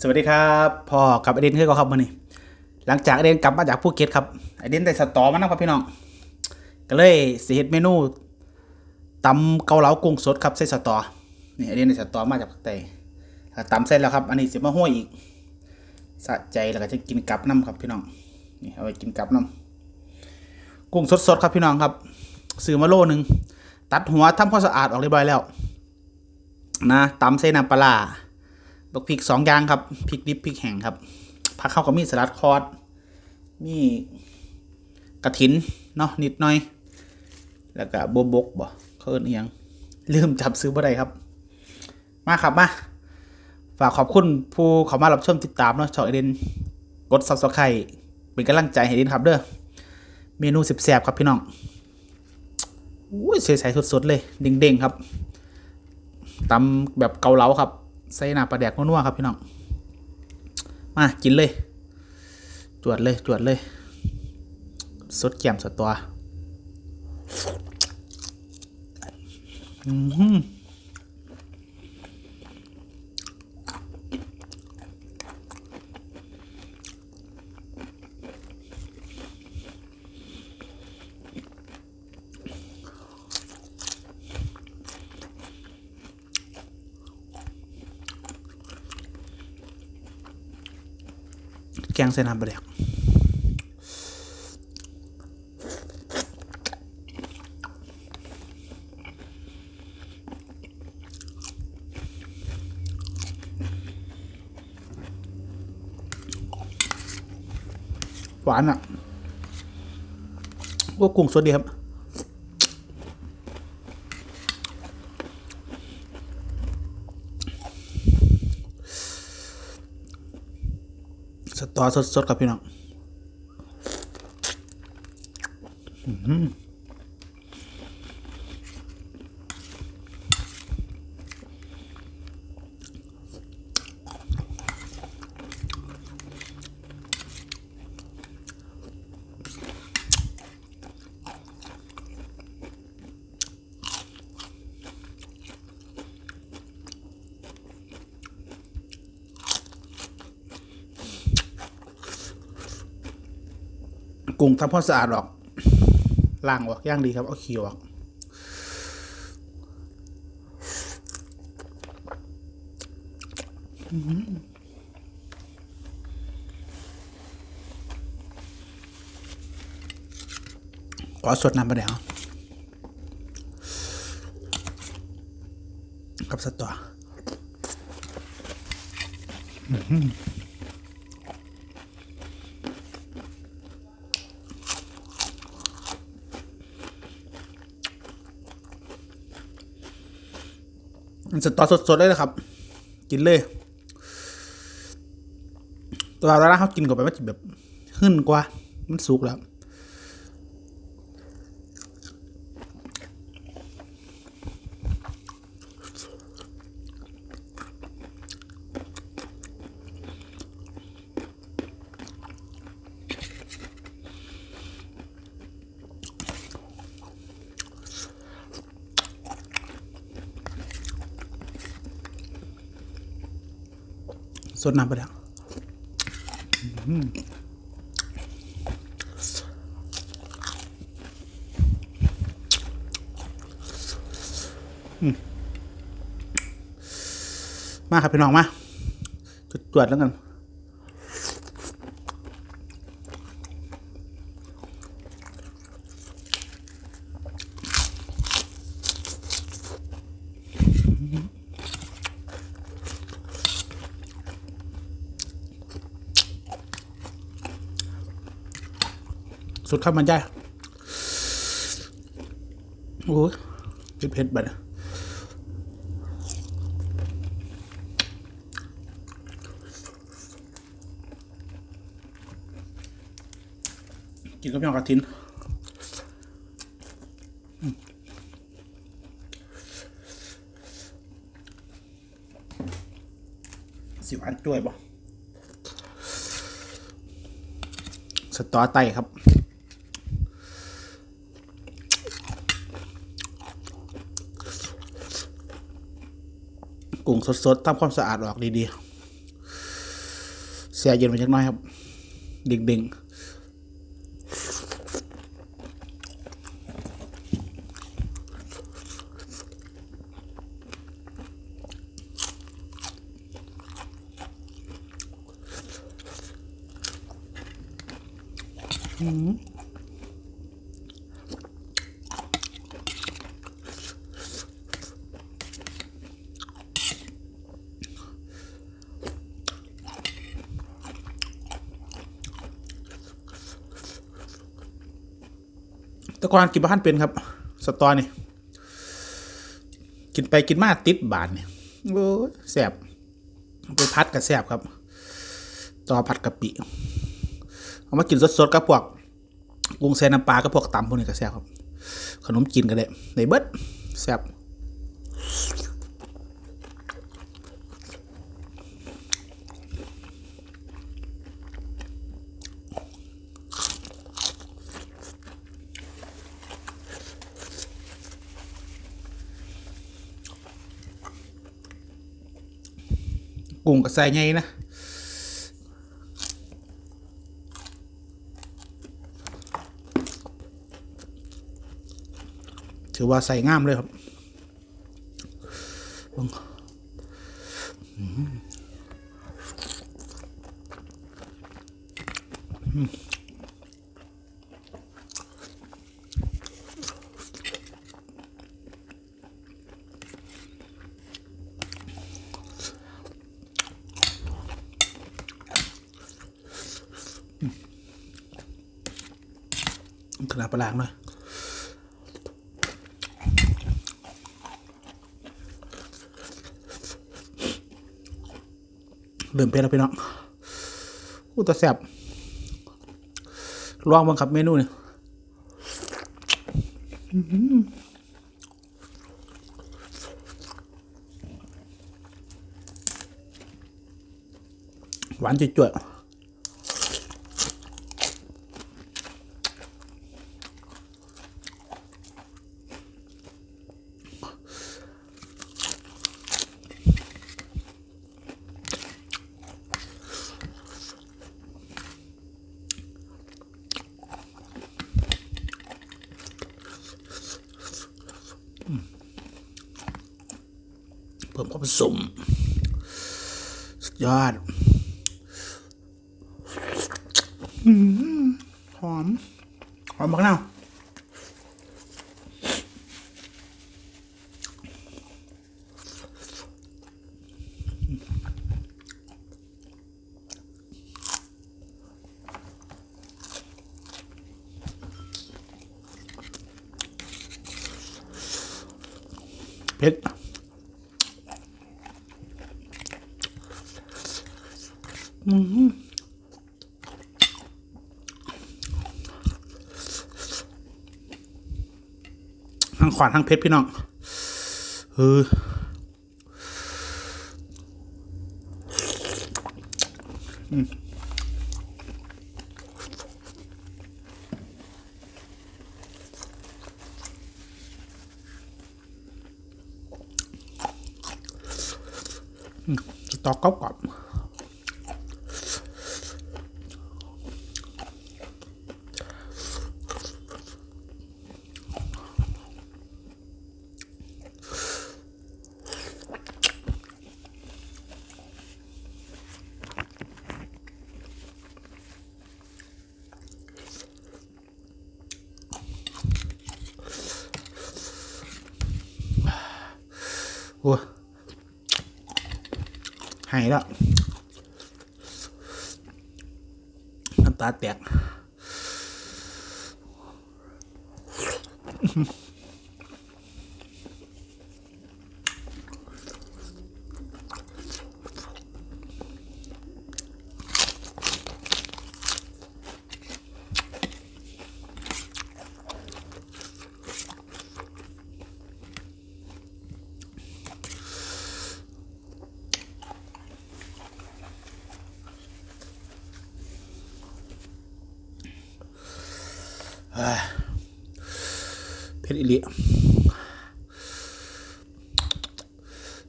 สวัสดีครับพ่อกับไอเดนคือก็ครับวันนี้ หลังจากไอเดนกลับมาจากภูเก็ตครับไอเดนได้สตอมานะครับพี่น้อง ก็เลยสิเฮ็ดเมนูตำเกาเหลากุ้งสดครับใส่สตอนี่ไอเดนได้สตอมาจากภาคใต้ตำเสร็จแล้วครับ อันนี้เสิมาห้วยอีกสะใจแล้วก็จะกินกับน้ำครับพี่น้องนี่เอาไว้กินกับน้ำกุ้งสดๆครับพี่น้องครับซื้อมาโลหนึ่งตัดหัวทำความสะอาดออกเรียบร้อยแล้ว นะตำใส่น้ำปลาร้า บักพริกสองอย่างครับพริกดิบพริกแห้งครับผักเข้ากับมีสลัดคอร์สมีกระถินเนาะนิดหน่อย แล้วก็บบกบ่เขาเอิ้นอิหยังลืมจับซื้อบ่ได้ครับ มาครับมาฝากขอบคุณผู้เขามารับชมติดตามเนาะช่องไอเดนกดซับสไครต์เป็นกำลังใจให้เดนครับเด้อเมนูสิบแสบครับพี่น้องอุ้ยใสๆสดๆเลยเด้งๆครับตำแบบเกาเหลาครับ ใส่หน้าปลาแดกนัวๆครับพี่น้อง มากินเลย จวดเลยจวดเลยสดแก้มสดตัว อืม งใส่น้ำปลาแดกหวานอะก็กุ้งสดดีครับ ตอสดๆครับพี่น้อง งทำความสะอาดออกล้างออกย่างดีครับ เอาขี้ออกขอสดน้ำปลาแดกกับสตออื้อ มันสตอสดๆเลยนะครับ กินเลยตัวเราละเขากินก่อนไปมันจะแบบขึ้นกว่า มันสุกแล้ว ดน้ำไปแล้วมาครับพี่น้องมา จวดตรวจแล้วกัน สุดข้ามันย่าโอ้ยเผ็ดเผ็ดบัดน่ะกินกับยองกระทินสิหวานจ้วยบ่สตอไตครับ สดๆทำความสะอาดออกดีๆเสียเย็นไปจักน้อยครับดิ่งๆ แต่ก่อนกินบ้านเป็นครับ สตอนี่กินไปกินมาติดบานเนี่ยโอ้แสบไปพัดกับแสบครับ ต่อผัดกะปิ เอามากินสดๆกับพวกกุ้งแซน้ำปลากับพวกตำพวกนี้ก็แสบครับ ขนมจีนก็ได้ในเบิดแสบ กุ้งก็ใส่ไงนะถือว่าใส่งามเลยครับเบิ่งอืมอืมขนาดป ลาหลางหน่อยเริ่มเป็นแล้วพี่น้องอู้ตัวแซ่บลองบ้างคับเมนูเนี่อื้อหือหวานจุ่ยๆ เพิ่มความผสมสุดยอดอื้อหือหอม หอมมากนะเผ็ด ทั้ง ขวานทั้งเพชรพี่น้องเอออืมอืมสตอกกรอบ อบโอ้หายแล้วน้ำตาแตก เพชรอิลิ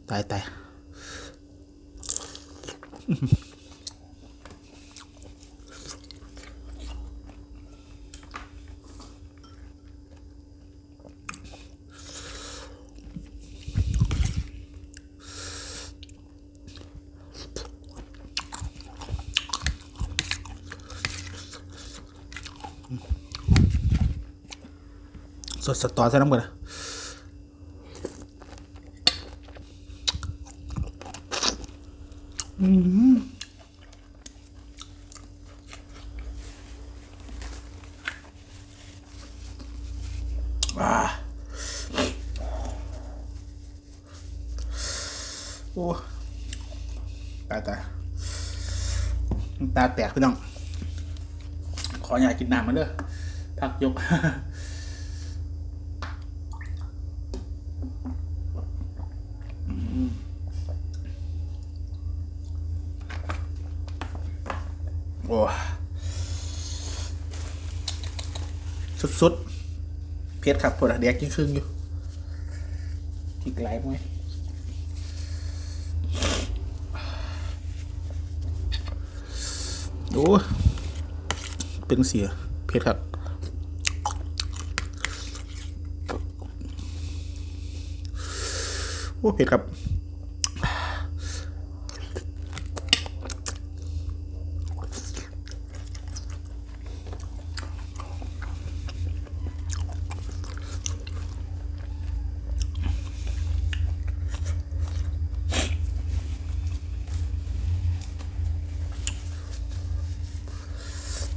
ตายตาย สดสตอใส่น้ำกันนะอืมอ่าโอ้ตายตายน้ำตาแตกพี่น้อง ขออย่าตกินน้ำมาเด้อพักยก โอ้สุดๆ เพชรครับพอดเดียกยิ่งครึ่งอยู่อีกหลายไหมโอ้เป็นเสีย เพชรครับโอ้เพชรครับ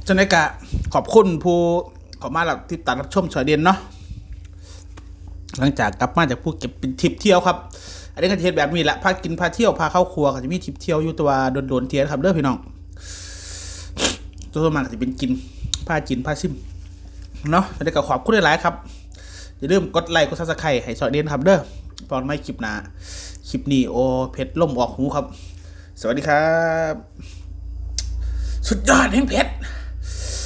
จังไดกะขอบคุณผู้ขอมาหลับที่ตัดรับชมชอยเดียนเนาะหลังจากกลับมาจากผู้เก็บเป็นทริปเที่ยวครับ อันนี้ก็จะเฮ็ดแบบนี้แหละพากินพาเที่ยวพาเข้าครัวก็จะมีทริปเที่ยวอยู่ตัวโดนๆเทียนครับเด้อพี่น้องตัวส่วนมากก็จะเป็นกินพากินพาซิมเนาะจังไดก็ขอบคุณหลายครับอย่าลืมกดไลค์กดซับสไครต์ให้ชอยเดียนครับเด้อตอนไม่คลิปหนาคลิปนี้โอเพชรล่มออกหูครับ สวัสดีครับ สุดยอดแห่งเพชร